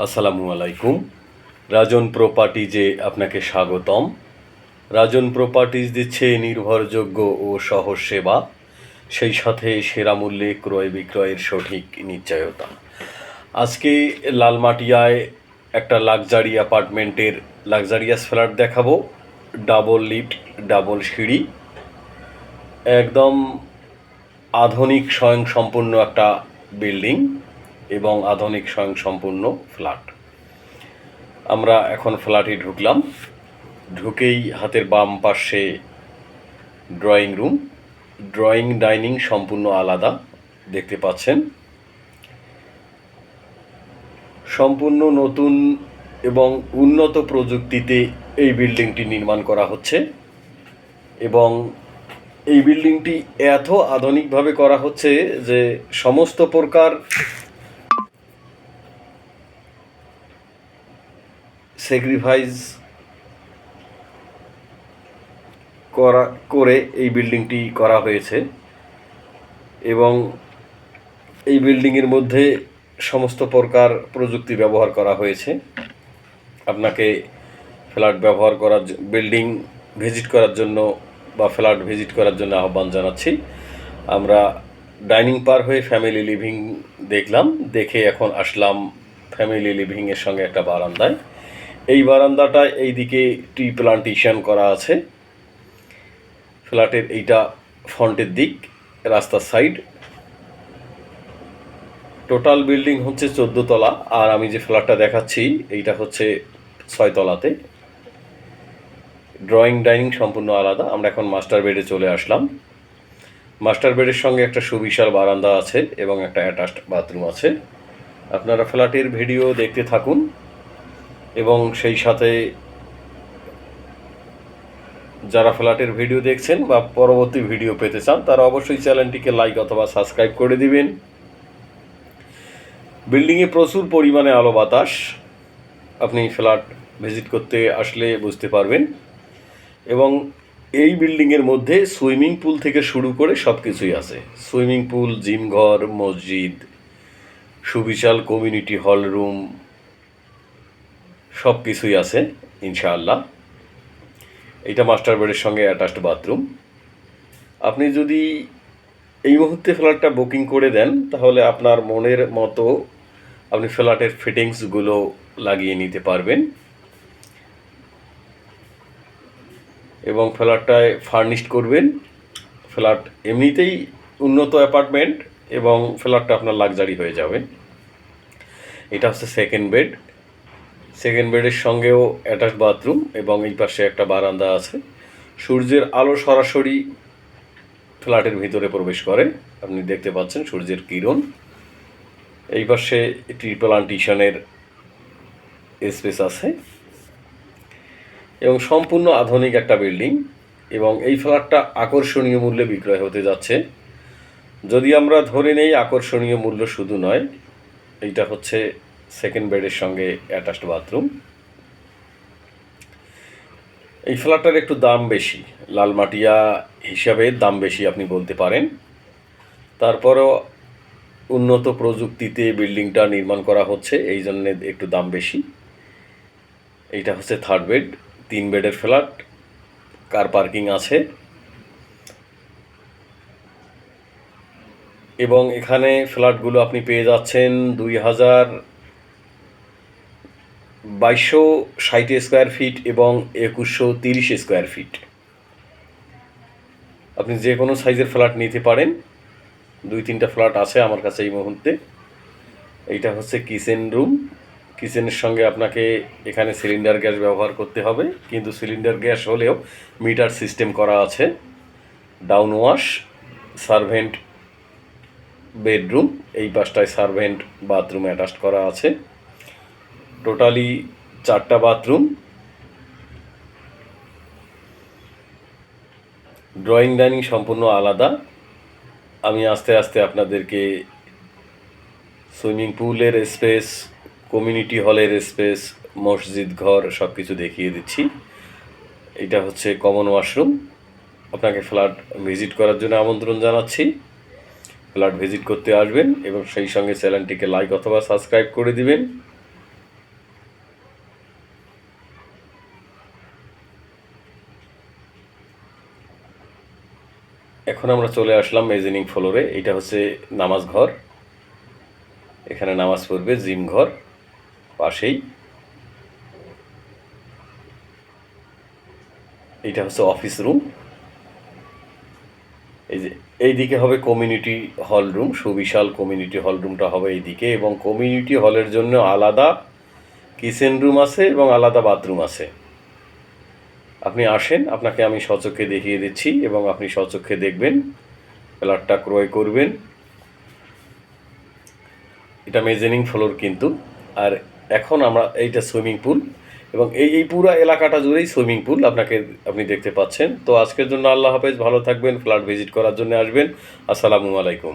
আসসালামু আলাইকুম। রাজন প্রপার্টিজে আপনাকে স্বাগতম। রাজন প্রপার্টিজ দিচ্ছে নির্ভরযোগ্য ও সহজ সেবা, সেই সাথে সেরা মূল্যে ক্রয় বিক্রয়ের সঠিক নিশ্চয়তা। আজকে লালমাটিয়ায় একটা লাক্সারি অ্যাপার্টমেন্টের লাক্সারিয়াস ফ্ল্যাট দেখাবো। ডাবল লিফট, ডাবল সিঁড়ি। একদম আধুনিক স্বয়ংসম্পূর্ণ একটা বিল্ডিং। এবং আধুনিক স্বয়ংসম্পূর্ণ ফ্ল্যাট। আমরা এখন ফ্ল্যাটে ঢুকলাম। ঢুকেই হাতের বাম পাশে ড্রয়িং রুম। ড্রয়িং, ডাইনিং সম্পূর্ণ আলাদা, দেখতে পাচ্ছেন। সম্পূর্ণ নতুন এবং উন্নত প্রযুক্তিতে এই বিল্ডিংটি নির্মাণ করা হচ্ছে এবং এই বিল্ডিংটি এত আধুনিকভাবে করা হচ্ছে যে সমস্ত প্রকার স্যাক্রিফাইস করা, করে এই বিল্ডিংটি করা হয়েছে এবং এই বিল্ডিংয়ের মধ্যে সমস্ত প্রকার প্রযুক্তি ব্যবহার করা হয়েছে। আপনাকে ফ্ল্যাট ব্যবহার করার বিল্ডিং ভিজিট করার জন্য বা ফ্ল্যাট ভিজিট করার জন্য আহ্বান জানাচ্ছি। আমরা ডাইনিং পার হয়ে ফ্যামিলি লিভিং দেখলাম, দেখে এখন আসলাম ফ্যামিলি লিভিংয়ের সঙ্গে একটা বারান্দায়। এই বারান্দাটায় এইদিকে ট্রি প্লান্টেশন করা আছে। ফ্ল্যাটের এইটা ফ্রন্টের দিক, রাস্তার সাইড। টোটাল বিল্ডিং হচ্ছে চোদ্দ তলা, আর আমি যে ফ্ল্যাটটা দেখাচ্ছি, এইটা হচ্ছে ছয় তলাতে। ড্রয়িং, ডাইনিং সম্পূর্ণ আলাদা। আমরা এখন মাস্টার বেডে চলে আসলাম। মাস্টার বেডের সঙ্গে একটা সুবিশাল বারান্দা আছে এবং একটা অ্যাটাচড বাথরুম আছে। আপনারা ফ্ল্যাটের ভিডিও দেখতে থাকুন। এবং সেই সাথে যারা ফ্ল্যাটের ভিডিও দেখছেন বা পরবর্তী ভিডিও পেতে চান, তারা অবশ্যই চ্যানেলটিকে লাইক অথবা সাবস্ক্রাইব করে দিবেন। বিল্ডিংয়ে প্রচুর পরিমাণে আলো বাতাস। আপনি ফ্ল্যাট ভিজিট করতে আসলে বুঝতে পারবেন। এবং এই বিল্ডিংয়ের মধ্যে সুইমিং পুল থেকে শুরু করে সব কিছুই আছে। সুইমিং পুল জিম ঘর মসজিদ, সুবিশাল কমিউনিটি হল রুম সব কিছুই আছে, ইনশাআল্লাহ। এটা মাস্টার বেডের সঙ্গে অ্যাটাচড বাথরুম আপনি যদি এই মুহূর্তে ফ্ল্যাটটা বুকিং করে দেন, তাহলে আপনার মনের মতো আপনি ফ্ল্যাটের ফিটিংসগুলো লাগিয়ে নিতে পারবেন। এবং ফ্ল্যাটটায় ফার্নিশড করবেন। ফ্ল্যাট এমনিতেই উন্নত অ্যাপার্টমেন্ট এবং ফ্ল্যাটটা আপনার লাক্সারি হয়ে যাবে। এটা হচ্ছে সেকেন্ড বেড সেকেন্ড বেডের সঙ্গেও অ্যাটাচ বাথরুম এবং এই পাশে একটা বারান্দা আছে। সূর্যের আলো সরাসরি ফ্ল্যাটের ভিতরে প্রবেশ করে। আপনি দেখতে পাচ্ছেন সূর্যের কিরণ। এই পাশে ট্রিপ্লান্টেশনের স্পেস আছে। এবং সম্পূর্ণ আধুনিক একটা বিল্ডিং এবং এই ফ্ল্যাটটা আকর্ষণীয় মূল্যে বিক্রয় হতে যাচ্ছে। যদি আমরা ধরে নেই আকর্ষণীয় মূল্য শুধু নয়, এইটা হচ্ছে সেকেন্ড বেডের সঙ্গে অ্যাটাচড বাথরুম এই ফ্ল্যাটটার একটু দাম বেশি। লালমাটিয়া হিসাবে দাম বেশি আপনি বলতে পারেন। তারপরও উন্নত প্রযুক্তিতে বিল্ডিংটা নির্মাণ করা হচ্ছে, এই জন্য একটু দাম বেশি। এইটা হচ্ছে থার্ড বেড তিন বেডের ফ্ল্যাট কার পার্কিং আছে। এবং এখানে ফ্ল্যাটগুলো আপনি পেয়ে যাচ্ছেন দুই হাজার বাইশশো ষাট স্কোয়ার ফিট এবং একুশশো তিরিশ স্কোয়ার ফিট। আপনি যে কোনো সাইজের ফ্ল্যাট নিতে পারেন। দুই, তিনটা ফ্ল্যাট আছে আমার কাছে এই মুহূর্তে। এইটা হচ্ছে কিচেন রুম। কিচেনের সঙ্গে আপনাকে এখানে সিলিন্ডার গ্যাস ব্যবহার করতে হবে। কিন্তু সিলিন্ডার গ্যাস হলেও মিটার সিস্টেম করা আছে। ডাউন ওয়াশ, সার্ভেন্ট বেডরুম, এই পাশটায় সার্ভেন্ট বাথরুম অ্যাটাচ করা আছে। টোটালি চারটা বাথরুম ড্রয়িং ডাইনিং সম্পূর্ণ আলাদা। আমি আস্তে আস্তে আপনাদেরকে সুইমিং পুলের স্পেস কমিউনিটি হলের স্পেস মসজিদ ঘর সব কিছু দেখিয়ে দিচ্ছি। এটা হচ্ছে কমন ওয়াশরুম আপনাকে ফ্ল্যাট ভিজিট করার জন্য আমন্ত্রণ জানাচ্ছি। ফ্ল্যাট ভিজিট করতে আসবেন এবং সেই সঙ্গে চ্যানেলটিকে লাইক অথবা সাবস্ক্রাইব করে দিবেন। এখন আমরা চলে আসলাম মেজিনিং ফ্লোরে এটা হচ্ছে নামাজ ঘর। এখানে নামাজ পড়বে জিম ঘর পাশেই। এটা হচ্ছে অফিস রুম এই যে এইদিকে হবে কমিউনিটি হল রুম সুবিশাল কমিউনিটি হল রুমটা হবে এইদিকে এবং কমিউনিটি হলের জন্য আলাদা কিচেন রুম আছে এবং আলাদা বাথরুম আছে। আপনি আসেন, আপনাকে আমি সচক্ষে দেখিয়ে দিচ্ছি এবং আপনি সচক্ষে দেখবেন ফ্ল্যাটটা ক্রয় করবেন। এটা মেজেনিং ফ্লোর কিন্তু। আর এখন আমরা এইটা সুইমিং পুল এবং এই এই পুরো এলাকাটা জুড়েই সুইমিং পুল আপনাকে, আপনি দেখতে পাচ্ছেন। তো আজকের জন্য আল্লাহ হাফেজ, ভালো থাকবেন ফ্ল্যাট ভিজিট করার জন্য আসবেন। আসসালামু আলাইকুম।